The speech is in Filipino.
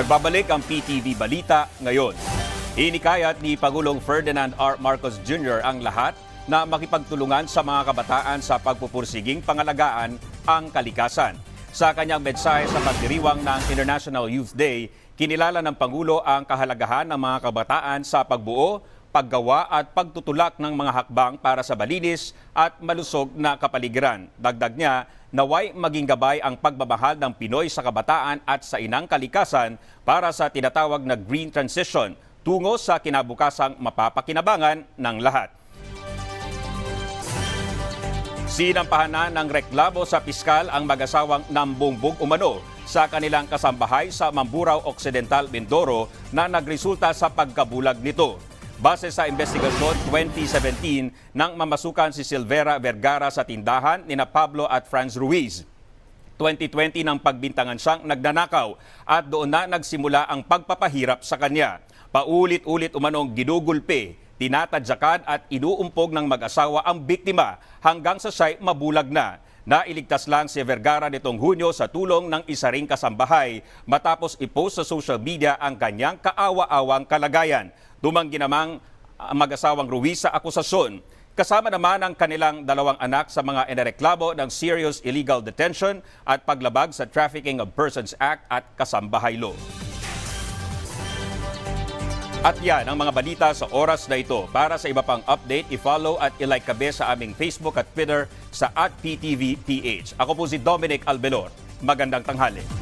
Nagbabalik ang PTV Balita ngayon. Inikayat ni Pangulong Ferdinand R. Marcos Jr. ang lahat na makipagtulungan sa mga kabataan sa pagpupursiging pangalagaan ang kalikasan. Sa kanyang mensahe sa pagdiriwang ng International Youth Day, kinilala ng Pangulo ang kahalagahan ng mga kabataan sa pagbuo, paggawa at pagtutulak ng mga hakbang para sa malinis at malusog na kapaligiran. Dagdag niya, naway maging gabay ang pagmamahal ng Pinoy sa kabataan at sa inang kalikasan para sa tinatawag na green transition tungo sa kinabukasang mapapakinabangan ng lahat. Sinampahan na ng reklamo sa piskal ang mag-asawang nambumbog umano sa kanilang kasambahay sa Mamburao Occidental, Mindoro na nagresulta sa pagkabulag nito. Base sa investigasyon 2017 nang mamasukan si Silvera Vergara sa tindahan ni na Pablo at Franz Ruiz. 2020 nang pagbintangan siyang nagnanakaw at doon na nagsimula ang pagpapahirap sa kanya. Paulit-ulit umanong ginugulpe, tinatadyakan at inuumpog ng mag-asawa ang biktima hanggang sa siya'y mabulag na. Nailigtas lang si Vergara nitong Hunyo sa tulong ng isa ring kasambahay matapos ipost sa social media ang kanyang kaawa-awang kalagayan. Dumanggi namang ang mag-asawang Ruiz sa akusasyon. Kasama naman ang kanilang dalawang anak sa mga inareklamo ng serious illegal detention at paglabag sa Trafficking of Persons Act at Kasambahay Law. At yan ang mga balita sa oras na ito. Para sa iba pang update, i-follow at i-like kabe sa aming Facebook at Twitter sa at PTVPH. Ako po si Dominic Albelor. Magandang tanghali.